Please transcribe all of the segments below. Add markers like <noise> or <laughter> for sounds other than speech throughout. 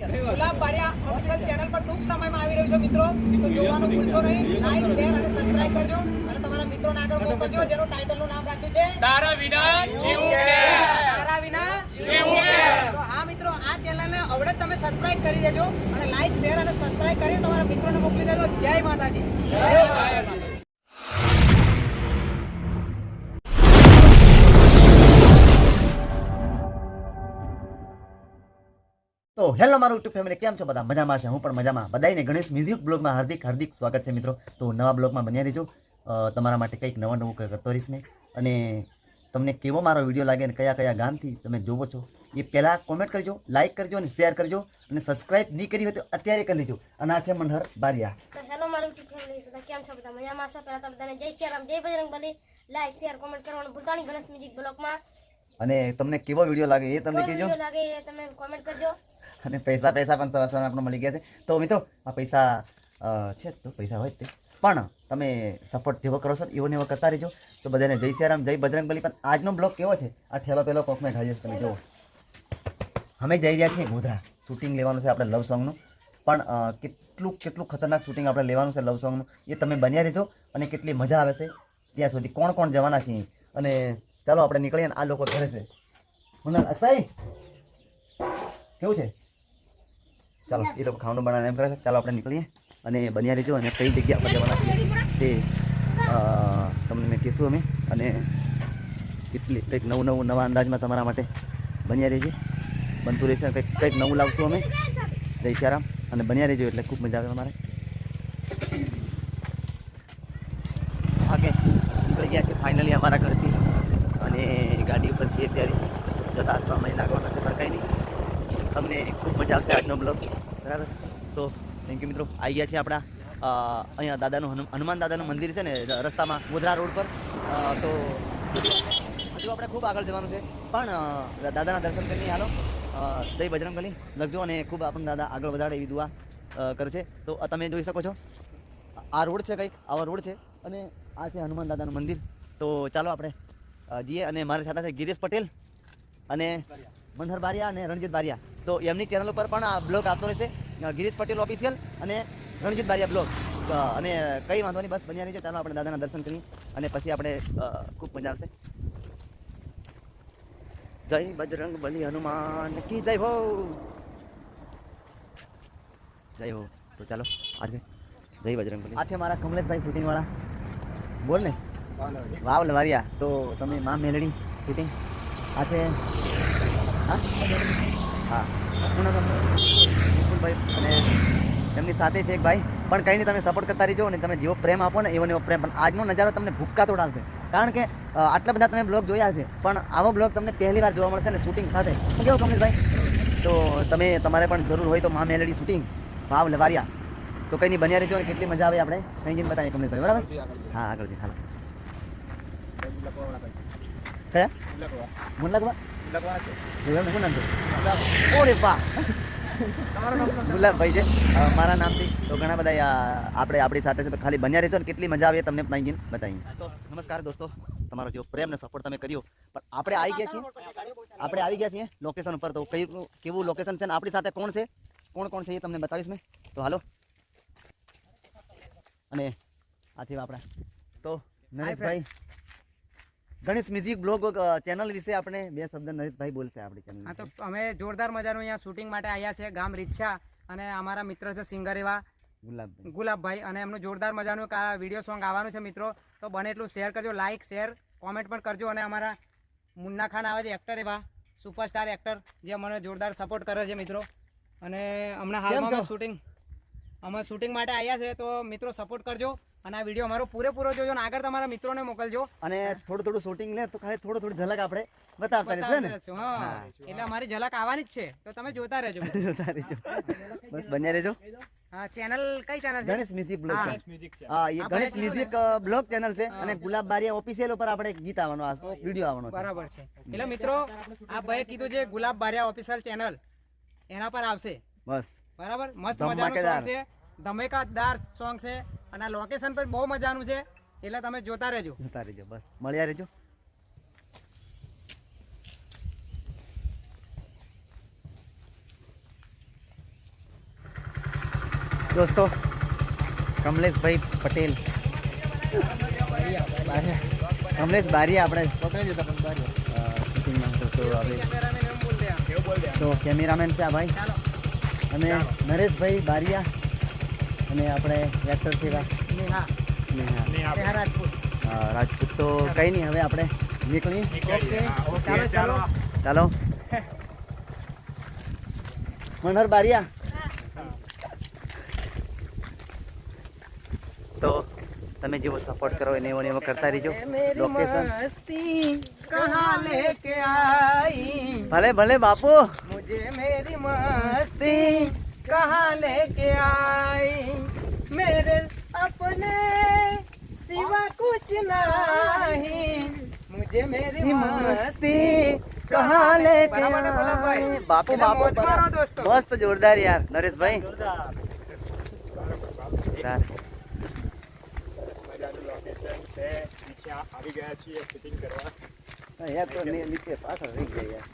ગુલાબ Baria official channel પર ટૂંક સમયમાં આવી રહ્યું છે મિત્રો. તો જોવાનું ભૂલશો નહીં. લાઈક શેર અને સબસ્ક્રાઇબ કરજો. અને તમારા મિત્રોને આગળ મોકલજો જેનું ટાઇટલનું નામ રાખ્યું છે. તારા વિના જીવું તારા વિના જીવું તો હા મિત્રો આ ચેનલને અવડે તમે સબસ્ક્રાઇબ કરી દેજો. અને લાઈક શેર અને સબસ્ક્રાઇબ કરી તમારા મિત્રોને મોકલી દેજો. જય માતાજી. તો હેલો મારું યુટ્યુબ ફેમિલી કેમ છો બધા? મજામાં છે હું પણ મજામાં. બધાને ગણેશ મ્યુઝિક બ્લોગમાં હાર્દિક હાર્દિક સ્વાગત છે મિત્રો. તો નવા બ્લોગમાં બન્યા રહીજો. તમારા માટે કંઈક નવા નવું કરતો રહીશ મેં. અને તમને કેવો મારો વીડિયો લાગે અને કયા કયા ગામથી તમે જોવો છો એ પહેલાં કોમેન્ટ કરજો લાઇક કરજો અને શેર કરજો. અને સબસ્ક્રાઇબ નહીં કરી હોય તો અત્યારે કરી લેજો. અને આ છે મનહર બારિયા. હેલો મારું યુટ્યુબ ફેમિલી કેમ છો બધા? મજામાં છો? પહેલાં તો બધાને જય શ્રી રામ જય Bajrang Bali. Like share comment કરવાનું ભૂલતા નહીં ગણેશ મ્યુઝિક બ્લોગમાં. અને તમને કેવો વીડિયો લાગે એ કોઈ કહેજો. લાગે એ તમે કોમેન્ટ કરજો. અને પૈસા પૈસા પણ સવાર આપણને મળી ગયા છે. તો મિત્રો, આ પૈસા છે તો, પૈસા હોય તે. પણ તમે સપોર્ટ જેવો કરો છો એવો ને એવો કરતા રહેજો. તો બધાને જય સિયારામ, જય બજરંગ બલી. પણ આજનો બ્લોગ કેવો છે? આ ઠેલો પેલો કોકમાં ખાઈ તમે જુઓ. અમે જઈ રહ્યા છીએ ગોધરા. શૂટિંગ લેવાનું છે આપણે લવ સોંગનું પણ કેટલું કેટલું ખતરનાક શૂટિંગ આપણે લેવાનું છે લવ સોંગનું એ તમે બન્યા રહેજો અને કેટલી મજા આવે છે. ત્યાં સુધી કોણ કોણ જવાના છીએ અને ચાલો આપણે નીકળીએ ને આ લોકો ઘરે છે. મુન્ના અક્ષય? કેવું છે? ચાલો, એ લોકો ખાવાનું બનાવીને એમ કરે ચાલો, આપણે નીકળીએ. અને બન્યા રહેજો અને કઈ જગ્યા પર જવાના છીએ તે તમને મેં કહીશું અમે. અને કેટલી, કંઈક નવું નવું, નવા અંદાજમાં તમારા માટે બન્યા રહેજે બનતું રહેશે, કંઈક કંઈક નવું લાવશું અમે. જય સિયારામ અને બન્યા રહેજો એટલે ખૂબ મજા આવે અમારે ઓકે નીકળી ગયા છે, ફાઇનલી અમારા ઘરથી. અને ગાડી ઉપર છીએ ત્યારે જતા સમય લાગવાનો તમને ખૂબ મજા આવશે આજનો બ્લોગ બરાબર? તો થેન્ક યુ મિત્રો. આવી ગયા છે આપણા અહીંયા દાદાનું હનુમાન દાદાનું મંદિર છે ને રસ્તામાં ગોધરા રોડ પર. તો હજુ આપણે ખૂબ આગળ જવાનું છે. પણ દાદાના દર્શન કરીને હાલો. અ, બજરંગ બજરંગબલી લખજો અને ખૂબ આપણને દાદા આગળ વધારે એવી દુઆ કરે છે. તો તમે જોઈ શકો છો. આ રોડ છે કંઈક આવા રોડ છે. અને આ છે હનુમાન દાદાનું મંદિર. તો ચાલો આપણે જઈએ. અને મારી સાથે છે ગિરીશ પટેલ અને મનહર બારિયા અને રણજીત બારિયા. તો એમની ચેનલ ઉપર પણ આ બ્લોગ આવતો રહેશે. ગિરીશ પટેલ ઓફિશિયલ અને રણજીત બારિયા બ્લોગ અને કંઈ વાંધો નહીં બસ બન્યા નહીં ચાલો આપણે દાદાના દર્શન કરીએ અને પછી આપણે ખૂબ મજા આવશે. જય બજરંગ બલી હનુમાન કી જય હો. જય હો. તો ચાલો આજે જય બજરંગ બલી. આ છે મારા કમલેશભાઈ શૂટિંગ વાળા બોલ ને. વાવ લવારિયા તો તમે મા મેલડી શૂટિંગ આ છે હા? હા. ભાઈ અને એમની સાથે છે એક ભાઈ. પણ કંઈ નહીં તમે સપોર્ટ કરતા રહીજો અને તમે જેવો પ્રેમ આપો ને એવો એવો પ્રેમ. પણ આજનો નજારો તમને ભૂક્કા તોડાવશે. કારણ કે આટલા બધા તમે બ્લોગ જોયા છે પણ આવો બ્લોગ તમને પહેલી વાર જોવા મળશે ને શૂટિંગ સાથે. કેવો કમલેશભાઈ? તો તમે તમારે પણ જરૂર હોય તો મા મેલડી શૂટિંગ વાવ લવારિયા. તો કંઈ નહીં બન્યા રહેજો ને કેટલી મજા આવે આપણે. કંઈ જઈને બતાવીએ કમલેશભાઈ. બરાબર? હા આગળ હાલો. કયા? મુલ્લાકવા ગુલાબભાઈ છે મારા નામથી તો ઘણા બધા આપણે આપણી સાથે છે તો ખાલી બન્યા રહેશો ને કેટલી મજા આવે તમને અહીં બતાવીએ તો નમસ્કાર દોસ્તો તમારો જેવો પ્રેમ ને સપોર્ટ તમે કર્યો પણ આપણે આવી ગયા છીએ આપણે આવી ગયા છીએ લોકેશન ઉપર તો કયું કેવું લોકેશન છે ને આપણી સાથે કોણ છે કોણ કોણ છે એ તમને બતાવીશ મેં તો હાલો અને આથી આપણા તો, Nareshbhai Ganesh music blog channel વિશે આપણે બે શબ્દ નરેશભાઈ બોલશે આપણી ચેનલ હા તો અમે જોરદાર મજાનું અહીંયા શૂટિંગ માટે આવ્યા છે. ગામ રીછા અને અમારા મિત્ર છે સિંગર એવા ગુલાબભાઈ. ગુલાબભાઈ. અને એમનું જોરદાર મજાનું વીડિયો સોંગ આવવાનું છે મિત્રો. તો બને એટલું શેર કરજો લાઇક શેર કોમેન્ટ પણ કરજો. અને અમારા મુન્ના ખાન આવે છે એક્ટર એવા સુપરસ્ટાર એક્ટર જે મને જોરદાર સપોર્ટ કરે છે મિત્રો. અને હમણાં હાલમાં શૂટિંગ અમે શૂટિંગ માટે આવ્યા છે. તો મિત્રો સપોર્ટ કરજો. અને આ વીડિયો અમારો પૂરેપૂરો જોજો અને આગળ તમારા મિત્રોને મોકલજો. અને થોડું થોડું શૂટિંગ લે તો ખાલી થોડું થોડું ઝલક આપણે બતાવતા રહેશું ને એટલે અમારી ઝલક આવવાની જ છે. તો તમે જોતા રહેજો. <laughs> જોતા રહેજો. બસ બન્યા રહેજો. હા ચેનલ કઈ ચેનલ છે? ગણેશ મ્યુઝિક બ્લોગ હા. હા એ ગણેશ મ્યુઝિક બ્લોગ ચેનલ છે અને ગુલાબ બારિયા ઓફિશિયલ ઉપર આપણે ગીત આવવાનો આ વીડિયો આવવાનો બરાબર છે. એટલે મિત્રો આ કીધું જે ગુલાબ બારિયા ઓફિશિયલ ચેનલ એના પર આવશે. બસ. બરાબર? મસ્ત મજાનું. સોંગ છે. ધમેકાદાર સોંગ છે. અને આ લોકેશન પર બહુ મજાનું છે. એટલે તમે જોતા રહેજો. જોતા રહેજો બસ. મળ્યા રહેજો. દોસ્તો કમલેશભાઈ પટેલ. કમલેશ બારીયા આપણે. અ, શૂટિંગમાં હતો તો કેમેરામેન એમ બોલ દે આમ. તો કેમેરામેન છે આ ભાઈ. અને નરેશભાઈ બારિયા. અને આપણે એક્ટર સેવા રાજપૂત. તો કંઈ નહીં હવે આપણે નીકળી ચાલો ચાલો. મનહર બારિયા. તો તમે જેવો સપોર્ટ કરો એને એવો એવો કરતા રહેજો. લોકેશન ભલે ભલે બાપુ. મુજે મેરી મસ્તી कहाँ लेके आई? मेरे अपने सिवा कुछ नहीं। मुझे मेरी मस्ती कहाँ लेके आई बापू बापू मस्त जोरदार यार नरेश भाई। हाँ यार तो नीचे पास हो गई यार।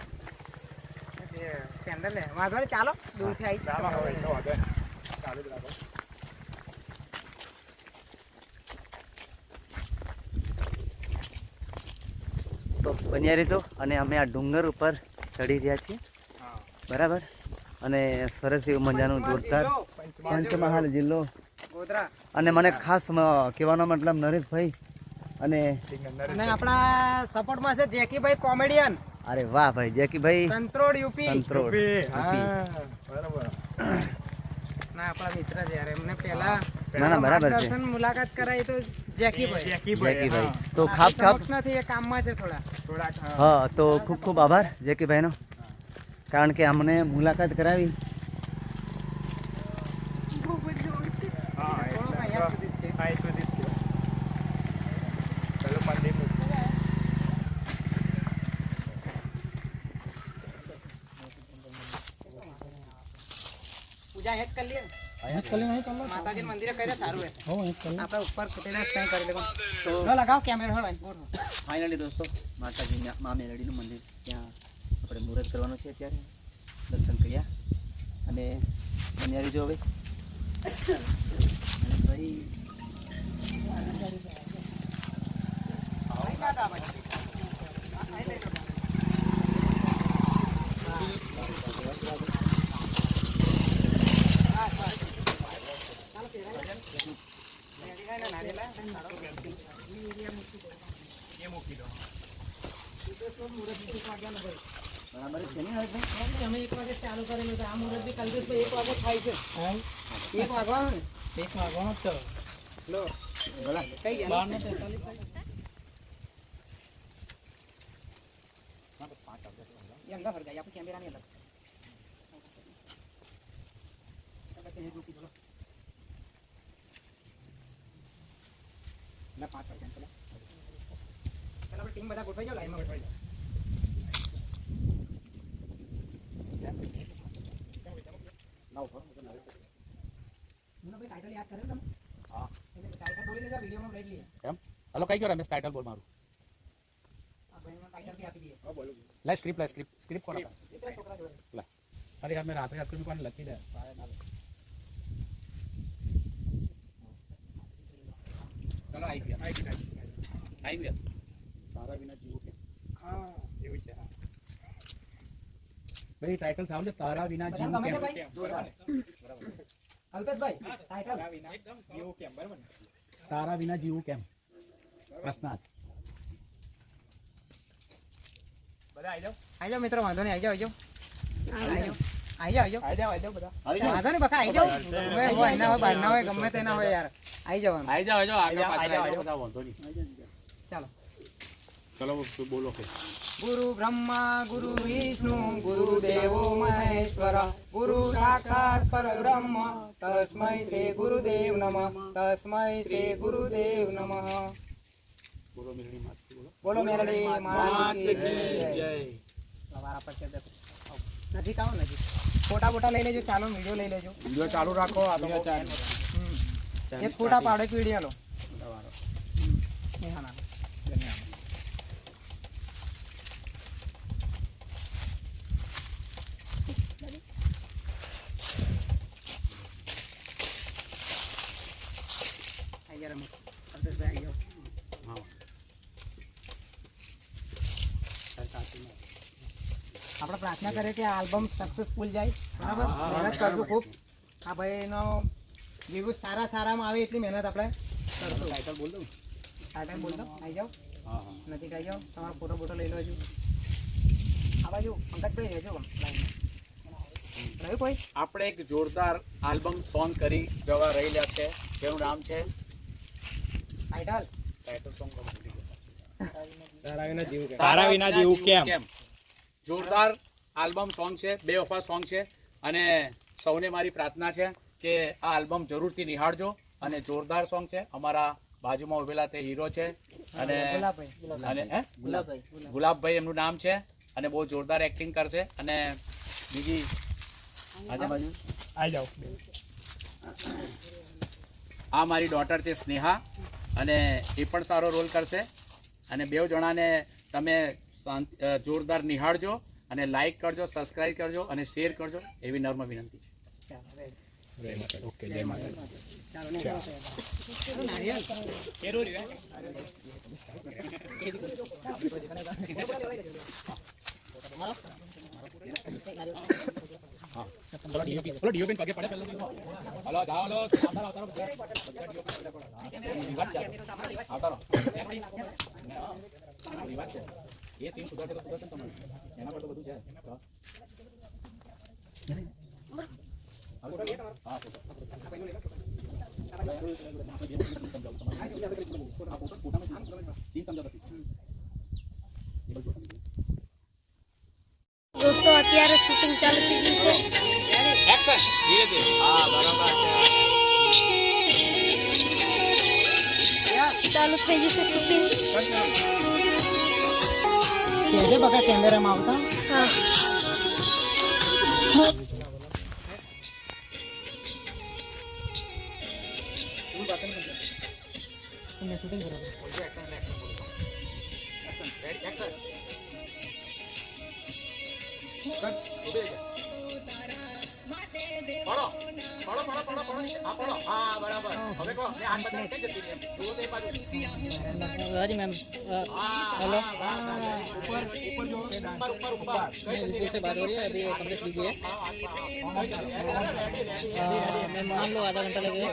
સેન્ડલ લે વાંધો નહીં ચાલો. દૂરથી આવી ચાલો તો બન્યા રહેજો અને અમે આ ડુંગર ઉપર ચડી રહ્યા છીએ. બરાબર? અને સરસ એવું મજાનું જોરદાર પંચમહાલ જિલ્લો. ગોધરા. અને મને ખાસ કહેવાનો મતલબ નરેશભાઈ અને અને આપણા સપોર્ટમાં છે જેકીભાઈ કોમેડિયન. અરે વાહ ભાઈ જેકીભાઈ કંત્રોડ યુપી. કંત્રોડ હા. બરાબર. ના આપણા મિત્ર છે યાર એમને પહેલા ના ના બરાબર છે. મુલાકાત કરાઈ તો જેકીભાઈ જેકીભાઈ તો ખાપ ખાપ. નથી એ કામમાં છે થોડા. થોડા હા. હા તો ખૂબ ખૂબ આભાર જેકીભાઈનો કારણ કે અમને મુલાકાત કરાવી હા થોડોક અહીંયા સુધી જ છે હા એ સુધી જ છે પેલું મંદિરનું પૂજા અહીંયા નહીં ને માતાજી મંદિરે કરે સારું રહેશે. આપણે ઉપર કુટેલા સ્ટે કરી લેવા તો લગાવ કેમેરા હોય ગોઠવો ફાઇનલી દોસ્તો માતાજી મા મેલડીનું મંદિર. ત્યાં આપણે મુહૂર્ત કરવાનું છે અત્યારે. દર્શન કર્યા. અને બન્યા જો હવે. ભાઈ. બરાબર. છે ને હર્ષભાઈ? અમે એક વાગે ચાલુ કરેલું તો આ મુહૂર્ત બી કલ્પેશભાઈ એક વાગે થાય છે. એક વાગવાનો ને એક વાગવાનો જ લો. ભલા. કઈ ગયા બાર ને તેતાલીસ એ અંદર હરગાઈ આપણે કેમેરાની અલગ પછી એક રૂપી બોલો. ના, પાંચ વાગ્યા પેલા પેલા આપણે ટીમ બધા ગોઠવાઈ જાઓ લાઈનમાં ગોઠવાઈ જાઓ. હલો કઈ ગયો રમેશ ટાઇટલ બોલ મારું આ ભાઈને ટાઇટલ બી આપી દઈએ. લાઈ સ્ક્રિપ્ટ લાઈ સ્ક્રિપ્ટ કોણ? અરે યાર મેં રાત્રે રાત કોઈ લખી દે ચલો આવી ગયા આવી ગયા તારા વિના જીવું કેમ? હા એવું છે હા. ભાઈ ટાઇટલ સાંભળે તારા વિના જીવું કેમ? અલ્પેશભાઈ, ટાઇટલ. એવું કેમ? બરાબર તારા વિના જીવું કેમ? પ્રશ્નાર્થ. બધા આવી જાઓ. આઈ જાઓ મિત્રો વાંધો નહીં જાઓ જાઓ. જાઓ. આવી જાઓ આવી જાઓ. બધા. વાંધો નહીં બકા આઈ જાઓ. ગમે હોય એના હોય બહારના હોય ગમે તેના હોય યાર. આઈ જવાનું આવી જાઓ આવી જાઓ આગળ પાછળ આવી આવી જાઓ. બધા વાંધો નહીં. ચાલો. ચલો બોલો કે ગુરુ બ્રહ્મા ગુરુ વિષ્ણુ ગુરુ દેવો મહેશ્વર ગુરુ સાક્ષાત પરબ્રહ્મ. તસ્મય શ્રી ગુરુદેવ નમઃ તસ્મય શ્રી ગુરુદેવ નમઃ. બોલો મેરડી માત બોલો. મેરડી માત જય. સવાર દેખો. નજીક આવો નજીક. ફોટા બોટા લઈ લેજો ચાલો વીડિયો લઈ લેજો. વીડિયો ચાલુ રાખો આ તો ચાલુ. એક ફોટા પાડો એક વીડિયો લો. હમ. આપણે પ્રાર્થના કરીએ કે આ આલ્બમ સક્સેસફુલ જાય. બરાબર? મહેનત કરશું ખૂબ. આ ભાઈનો વ્યૂઝ સારા સારામાં આવે એટલી મહેનત આપણે કરશું. ટાઇટલ બોલ દઉં ટાઈટલ બોલ દો. આવી જાઓ. હા હા. નથી આવી જાઓ. તમારો ફોટો ફોટો લઈ લો હજુ. આ બાજુ પંકજભાઈ રહેજો કોઈ? આપણે એક જોરદાર આલ્બમ સોંગ કરી જવા રહેલા છે. જેનું નામ છે ટાઈટલ ટાઇટલ સોંગ તારા વિના જેવું કેમ? કેમ? જોરદાર આલ્બમ સોંગ છે બે વફા સોંગ છે અને સૌને મારી પ્રાર્થના છે કે આ આલ્બમ જરૂરથી નિહાળજો અને જોરદાર સોંગ છે. અમારા બાજુમાં ઉભેલા તે હીરો છે અને ગુલાબભાઈ અને ગુલાબભાઈ એમનું નામ છે અને બહુ જોરદાર એક્ટિંગ કરશે અને બીજી આ મારી ડોટર છે સ્નેહા અને એ પણ સારો રોલ કરશે. અને બે જણાને તમે જોરદાર નિહાળજો અને લાઈક કરજો સબસ્ક્રાઇબ કરજો અને શેર કરજો એવી નર્મ વિનંતી છે ઓકે જય માતા. હા, એ ટીમ સુધારશે તો સુધારશે ને તમારે. એના પર તો બધું છે. દોસ્તો અત્યારે શૂટિંગ ચાલુ થઈ ગયું છે. એક્શન ધીરે ધીરે. હા બરાબર ચાલુ થઈ ગયું શૂટિંગ કહેજે બકા કેમેરામાં આવતા? કરો પડો પડો પડો પડો પડો હા પડો હા બરાબર હવે કહો મેં હાથ બતાવી કઈ જતી રહી જુઓ તો એ બાજુ રાજી મેમ હા હેલો ઉપર ઉપર જો ઉપર ઉપર ઉપર કઈ જતી से बात हो रही है अभी कंप्लीट कीजिए मैं मान लो आधा घंटा लगेगा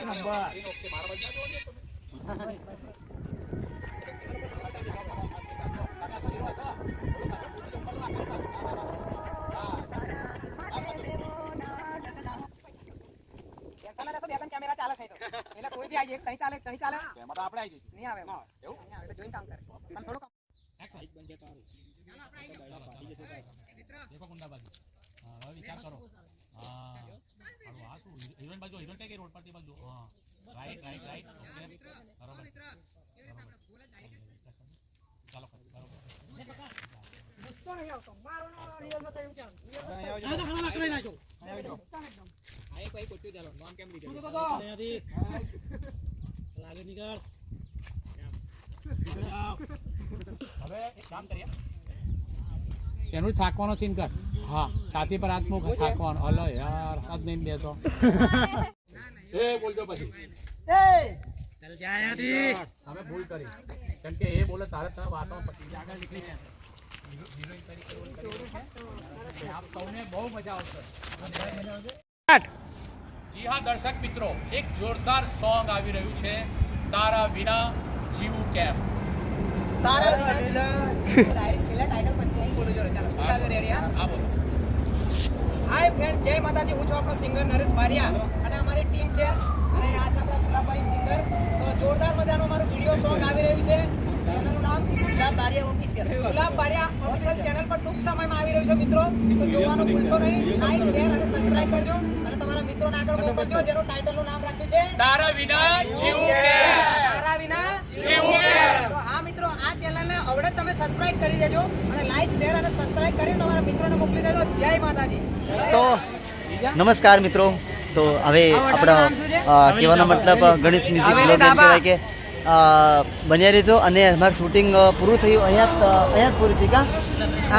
કોઈ ચાલે કઈ ચાલે. એમાં તો આપણે આવી જઈશું. નહીં આવે એવું? નહીં આવે જોઈને કામ કરે. પણ થોડુંક દેખો કુંડા બાજુ હા વિચાર કરો. હા. આ શું? હિરોઈન બાજુ હિરોઈન કઈ રોડ પરથી બાજુ? હા. રાઈટ રાઈટ રાઈટ ઓકે બરોબર. ચાલો બરોબર. નહીં આવતો. મારો નીકળ હવે કામ કરીએ. એનું થાકવાનો સીન કર. હા છાતી પર હાથ મૂક થાકવાનો. હલો યાર હાથ નહીં બેસો એ બોલજો પછી. અમે ભૂલ કરી. કેમ કે એ બોલે તારે તારે વાતો પછી આગળ નીકળી જાય. આપ સૌને બહુ મજા આવશે. જી હા દર્શક મિત્રો એક જોરદાર સોંગ આવી રહ્યું છે તારા વિના જીવું કેમ? તારા વિના હાય ફ્રેન્ડ જય માતાજી હું છું આપણો સિંગર નરેશ બારિયા અને અમારી ટીમ છે અને આ છે આપણા ગુલાબભાઈ સિંગર તો જોરદાર મજાનું અમારો વીડિયો સોંગ આવી રહ્યું છે. ચેનલનું નામ Gulab Baria official Gulab Baria official channel પર ટૂંક સમયમાં આવી રહ્યું છે મિત્રો. તો જોવાનું ભૂલશો નહીં. લાઈક શેર અને સબસ્ક્રાઇબ કરજો. મિત્રોને આગળ મોકલજો જેનું ટાઇટલનું નામ રાખ્યું છે તારા વિના જીવું કેમ? તારા વિના જીવું કેમ? હા મિત્રો આ ચેનલને હવે જ તમે સબસ્ક્રાઇબ કરી દેજો અને લાઈક શેર અને સબસ્ક્રાઇબ કરીને તમારા મિત્રોને મોકલી દેજો. જય માતાજી. તો નમસ્કાર મિત્રો. તો હવે આપણા કહેવાનો મતલબ ગણેશ મ્યુઝિક બ્લોગ એમ કહેવાય કે બન્યા રહેજો અને અમારું શૂટિંગ પૂરું થયું અહીંયા જ, અહીંયા જ પૂરું થયું કા?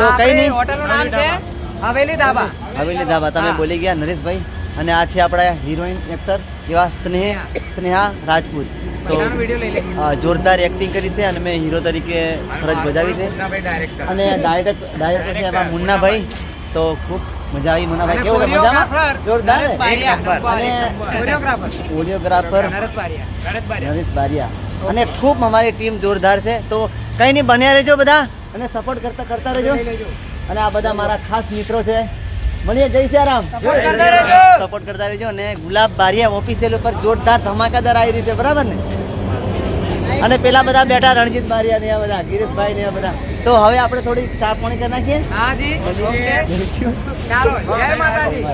તો કઈ નહીં. હોટલનું નામ છે હવેલી ધાબા. હવેલી ધાબા. તમે. બોલી ગયા નરેશભાઈ. અને આ છે આપણા હિરોઈન એક્ટર એવા સ્નેહ સ્નેહા રાજપૂત. તો જોરદાર એક્ટિંગ કરી છે અને મેં હીરો તરીકે ફરજ બજાવી છે. અને ડાયરેક્ટ ડાયરેક્ટર છે એમાં મુન્નાભાઈ. તો ખૂબ મજા આવી મને અને ભાઈ કેવું? મજામાં? જોરદાર કોરિયોગ્રાફર નરેશ બારિયા. અને ખૂબ અમારી ટીમ જોરદાર છે. તો કંઈ નહીં બન્યા રહેજો બધા અને સપોર્ટ કરતા કરતા રહેજો. અને આ બધા મારા ખાસ મિત્રો છે. મળીએ જય સિયારામ. Support કરતા રહેજો. સપોર્ટ કરતા રહેજો અને ગુલાબ બારિયા ઓફિસિયલ ઉપર જોરદાર ધમાકાદાર આવી રીતે બરાબર ને? અને પેલા બધા બેઠા રણજીત બારિયા ને આ બધા ગિરીશભાઈ ને આ બધા. તો હવે આપણે થોડી ચા પાણી કરી નાખીએ? હા જી. ઓકે. ચાલો જય માતાજી.